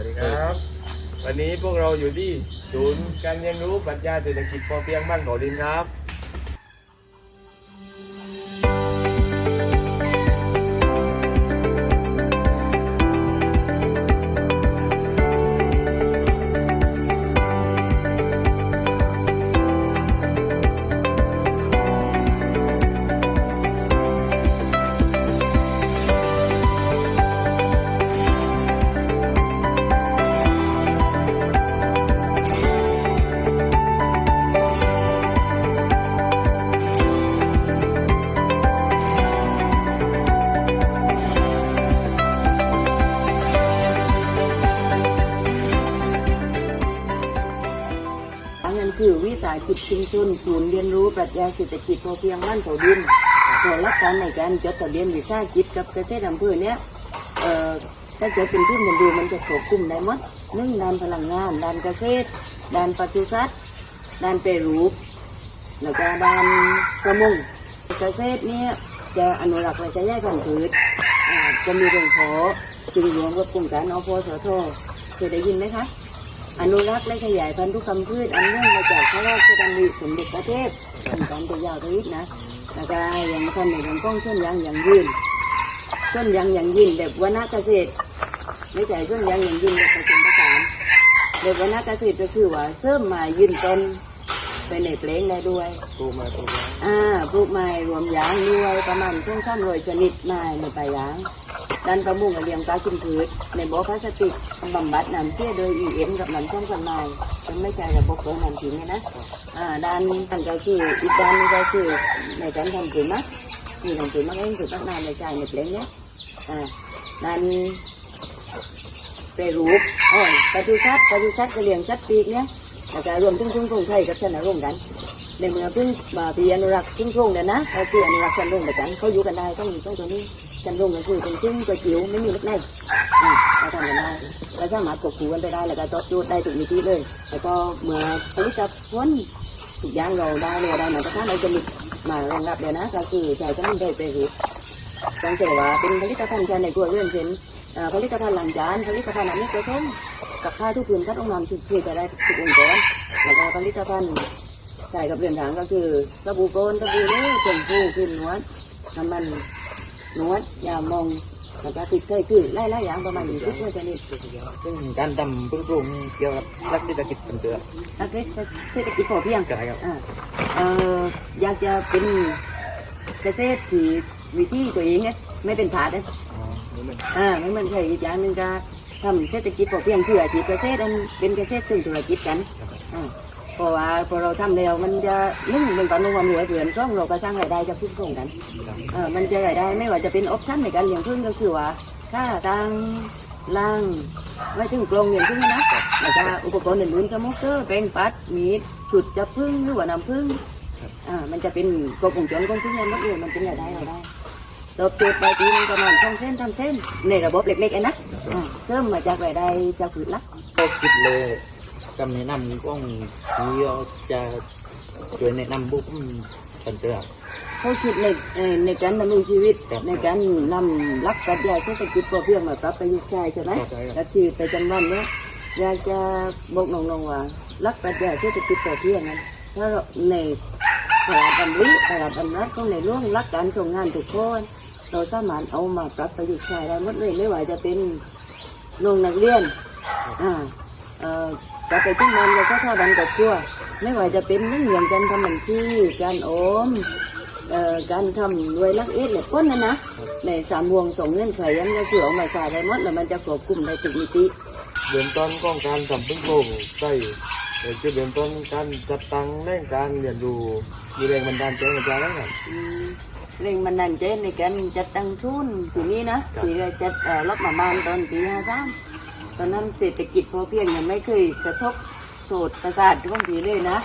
วัสดีครับ วันนี้พวกเราอยู่ที่ศูนย์การเรียนรู้ปรัชญาเศรษฐกิจพอเพียงบ้านเขาดินครับ นั้นคือวิสาหกิจชุมชนศูนย์เรียนรู้ปรัชญาเศรษฐกิจพอเพียงบ้านเขาดินส่วนหลักการในการจดทะเบียนวิสาหกิจกับเกษตรอำเภอเนี้ยเอ่อถ้าเกิดเป็นที่มันดูมันจะควบคุมได้หมดหนึ่งด้านพลังงานด้านเกษตรด้านปศุสัตว์ด้านเปรูปแล้วก็ด้านประมงเกษตรเนี่ยจะอนุรักษ์และจะแยกพันธุ์พือจะมีเรื่องขอจึงรวมกับโครงการอพสทเคยได้ยินไหมคะ อนุรักษ์และขยายพันธุกรรมพืชอันเนื่องมาจากพระราชดำริสมเด็จพระเทพเป็นการตัวยาวทวิตนะแล้วก็อย่างท่านในเรื่องของต้นยางอย่างยืนต้นยางอย่างยืนแบบวนาเกษตร ไม่ใช่ต้นยางอย่างยืนแบบผสมผสานแบบวนาเกษตรก็คือว่าเสริมมายืนต้นไปในเพลงได้ด้วยตูมาตูมาอ่าปลูกไม้รวมยางด้วยประมาณเครื่องซ้ำรอยชนิดไม้ในป่ายาง ด้านประมงก็เลี้ยงปลากินพืชในบ่อพลาสติกบำบัดน้ำเสียโดย EM กับน้ำส้มกับไม้มันไม่ใช่ระบบเปิดน้ำทิ้งไงนะอ่าด้านด้านก็คืออีกด้านนึงก็คือในการทำปุ๋ยมักที่ทำปุ๋ยมักเองปุ๋ยหมักน้ำในใจในเพลงเนี้ยอ่าด้านเปรูปอ๋อปศุสัตว์ปศุสัตว์ก็เลี้ยงสัตว์ปีกเนี้ยแล้วก็รวมถึงทุ่งทุ่งไทยกับชนะร่วมกันในเมื่อเพิ่งมาปีอนุรักษ์พึ่งโครงเดี๋ยนะเขาคืออนุรักษ์กันลงแต่กันเขาอยู่กันได้ต้องต้องตัวนี้ กันลงก็คือเป็นพึ่งตัวจิ๋วไม่มีเล็กในอ่าเราทำกันได้เราสามารถกบคูกันไปได้แล้วก็ตอจทย์ได้ถูกมิติเลย แล้วก็เมื่อผลิตภัณฑ์ทุกอย่างเราได้เราได้มาตรฐานเราจะมีมารองรับเดี๋ยวนะก็คือใช้ก็ไม่ได้ไปรู้ตั้งแต่ว่าเป็นผลิตภัณฑ์ใช้ในครัวเรือนเช่นผลิตภัณฑ์หล้างจานผลิตภัณฑ์อันนี้กระทงกับข้าวทุกพื้นคัดองค์น้ำทุกพื้นจะได้ทุกองค์กรแล้วก็ผลิตภัณฑ์ใช่กับเรือนถางก็คือสบู่โกนสบู่เล่ชมพูขึ้นนวดน้ำมัน นวดยามองแล้วก็ติดเคยคือไล่ไล่อย่างประมาณนี้ทุกชนิดซึ่งการทำพึ่งปรุงเกี่ยวกับรักเศรษฐกิจเป็นเตือนักเศรษฐกิจพอเพียงกันครับ อ่าเอ่ออยากจะเป็นเกษตรที่วิธีตัวเองไงไม่เป็นผาดเลยอ๋อนี่มันอ่าไม่เหมือนใครอีกอย่างหนึ่งก็ทำเศรษฐกิจพอเพียงเพื่ออาชีพเกษตรอันเป็นเกษตรซึ่งธุรกิจกันอ่า เพราะว่าพอเราทำแล้วมันจะนึ่งเป็นตอนนึงวันเหลือเผื่อนช่องเราก็สร้างรายได้จากพึ่งโครงกันเออมันจะรายได้ไม่ว่าจะเป็นออปชั่นในการเลี้ยงพึ่งก็คือว่าถ้าทางล่างไว้ถึงกรงเลี้ยงพึ่งนะแล้วก็อุปกรณ์อื่นๆสมมเตอร์แปรงปัดมีดฉุดจับพึ่งหรือว่าน้ำพึ่งอ่ามันจะเป็นกบวงจรของพึ่งในหมดเลยมันเป็นรายได้เราได้ตบโจทย์ไปปีนึงประมาณสองเส้นสามเส้นในระบบเล็กๆอ้นะเสริมมาจากรายได้จากผืนลักก็คิดเลย คำแนะนำของที่เราจะช่วยแนะนำบุคคลเป็นเตือเขาคิดในเอ่อในการดำเนินชีวิตครับในการนำหลักปรัชญาเศรษฐกิจพอเพียงมาปรับประยุกต์ใช้ใช่ไหมครับใช่ครับและที่ไปจำวันเนี้ยอยากจะบอกน้องๆว่าหลักปรัชญาเศรษฐกิจพอเพียงนั้นถ้าเราในตลาดดำริตลาดดำรัฐของในร่วงหลักการส่งงานทุกคนเราสามารถเอามาปรับประยุกต์ใช้ได้หมดเลยไม่ว่าจะเป็นน้องนักเรียนอ่าเอ่อ จะไปที่มันเราก็ท่าดันกับชั่ว ไม่ว่าจะเป็นเรื่องอย่างการทำบัญชีการโอมเอ่อการทำรวยลักเอ็ดเนี่ยพ้นนะนะในสามวงสองเงื่อนไขยันก็คือเอามาใส่ได้หมดแล้วมันจะควบคุมได้ทุกมิติเริ่มต้นของการทำพึ่งปรุงใช่เดี๋ยวจะเริ่มต้นการจัดตั้งแรงการเรียนรู้มีแรงบันดาลใจมาจากอะไรครับอืมเร่งมันนั่นใจในการจัดตั้งทุนทีนี้นะที่เราจัดเอ่อรับประมาณตอนปีห้าสามต อนนั้นเศรษฐกิจพอเพียงยังไม่เคยกระทบโสดประสาทของผีเลยนะ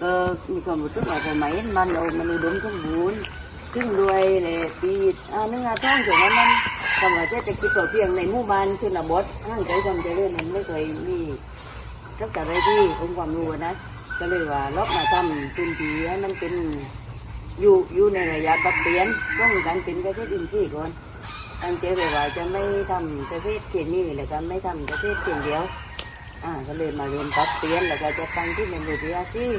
ก็มีความรู้สึกว่าสมัยมันเรามันอุดมสมบูรณ์ซึ่งรวยเลยปีอ่านึงอาท่องถึงว่ามันคำว่าเศรษฐกิจพอเพียงในหมู่บ้านชนบทห้างใจความเจริญมันไม่เคยมีตั้งแต่ไรที่องค์ความรู้นะ ก็เลยว่าลบมาทำพื้นที่ให้มันเป็นอยู่อยู่ในระยะปรับเปลี่ยนต้องการเป็นเกษตรอินทรีย์ก่อน ตั้งใจไว้ว่าจะไม่ทำเกษตรเคมีแล้วก็ไม่ทำเกษตรเพียงเดียว อ่า ก็เลยมาเรียนปรับเปลี่ยนแล้วก็จะตั้งที่เป็นวิทยาที่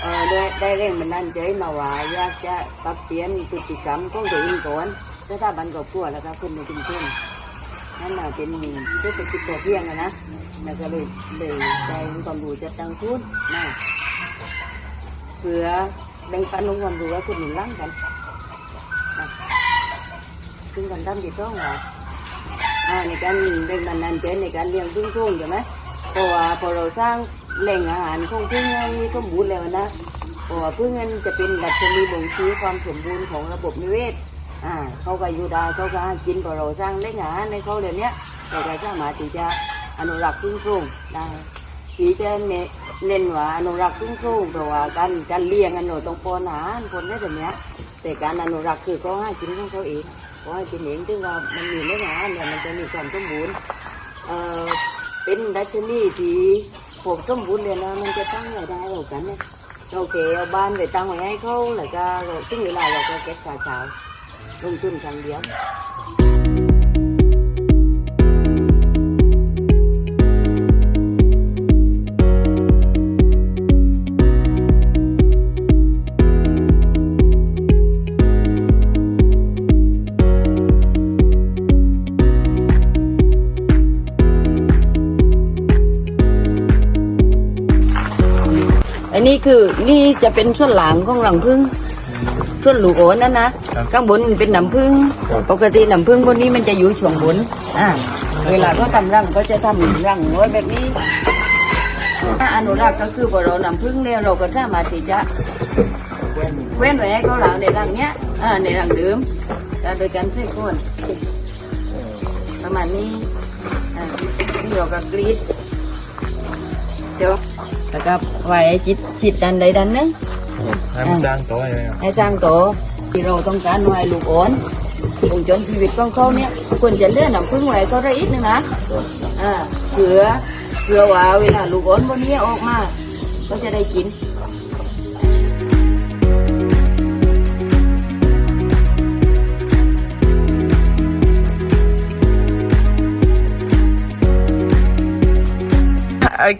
เออได้ได้แรงบันดาลใจมาว่าอยากจะปรับเปลี่ยนพฤติกรรมของตัวเองก่อนสถาบันครอบครัวแล้วก็คนในชุมชนนั่นมาเป็นเศรษฐกิจตัวเพียงอะนะแล้วก็เลยเลยได้ความรู้จะตั้งทุนนะเพื่อแบ่งปันองค์ความรู้ให้คนหนุนหลังกัน ซึ่งกันตั้งที่ต้องว่าอ่าในการแบ่งบันดาลใจในการเลี้ยงพึ่งทุ่งใช่ไหมเพราะว่าพอเราสร้างแหล่งอาหารของพึ่งให้สมบูรณ์แล้วนะเพราะว่าพึ่งนั้นจะเป็นดัชนีบ่งชี้ความสมบูรณ์ของระบบนิเวศอ่าเขาก็อยู่ได้เขาก็กินพอเราสร้างแหล่งอาหารในเขาเดี๋ยวนี้เราก็สามารถที่จะอนุรักษ์พึ่งทุ่งได้ที่จะเน้นเน้นว่าอนุรักษ์พึ่งทุ่งเพราะว่าการการเลี้ยงกันเราต้องป้อนอาหารคนได้แบบเนี้ยแต่การอนุรักษ์คือเขาให้กินของเขาเอง ว่ากินเองถึงว่ามันมีเนื้อหาเนี่ยมันจะมีความสมบูรณ์เอ่อเป็นดัชนีที่ผมสมบูรณ์เลยนะมันจะตั้งรายได้เรากันเนี่ยโอเคเอาบ้านไปตั้งไว้ให้เขาแล้วก็เราถึงเวลาเราก็เก็บขาเช้าลงทุนครั้งเดียว อันนี้คือนี่จะเป็นส่วนหลังของหลังพึ่งส่วนลูกโอนนั่นนะข้างบนเป็นน้ำพึ่งปกติน้ำพึ่งบนนี้มันจะอยู่ช่วงบนอ่าเวลาก็ทำรังก็จะทำรังไว้แบบนี้ถ้าอนุรักษ์ก็คือพอเราน้ำพึ่งเนี่ยเราก็สามารถที่จะเว้นไว้ให้เขาหลังในรังเนี้ยอ่าในรังเดิมแล้วโดยการใช้ก้นประมาณนี้อ่านี่เราก็กรีดเดี๋ยว แล้วก็ไว้จิตชิดดันใดดันหนึงให้มันจ้างตัวยังไงให้สร้างโตวที่เราต้องการไว้ลูกอ่อนวงจรชีวิตของเขาเนี่ยควรจะเลื่อนน้ำพึ่งไว้ก็ได้อีกนึงนะอ่าเผื่อเผื่อว่าเวลาลูกอ่อนบนนี้ออกมา ก็จะได้กิน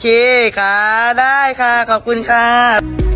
เคค่ะ ได้ค่ะ ขอบคุณค่ะ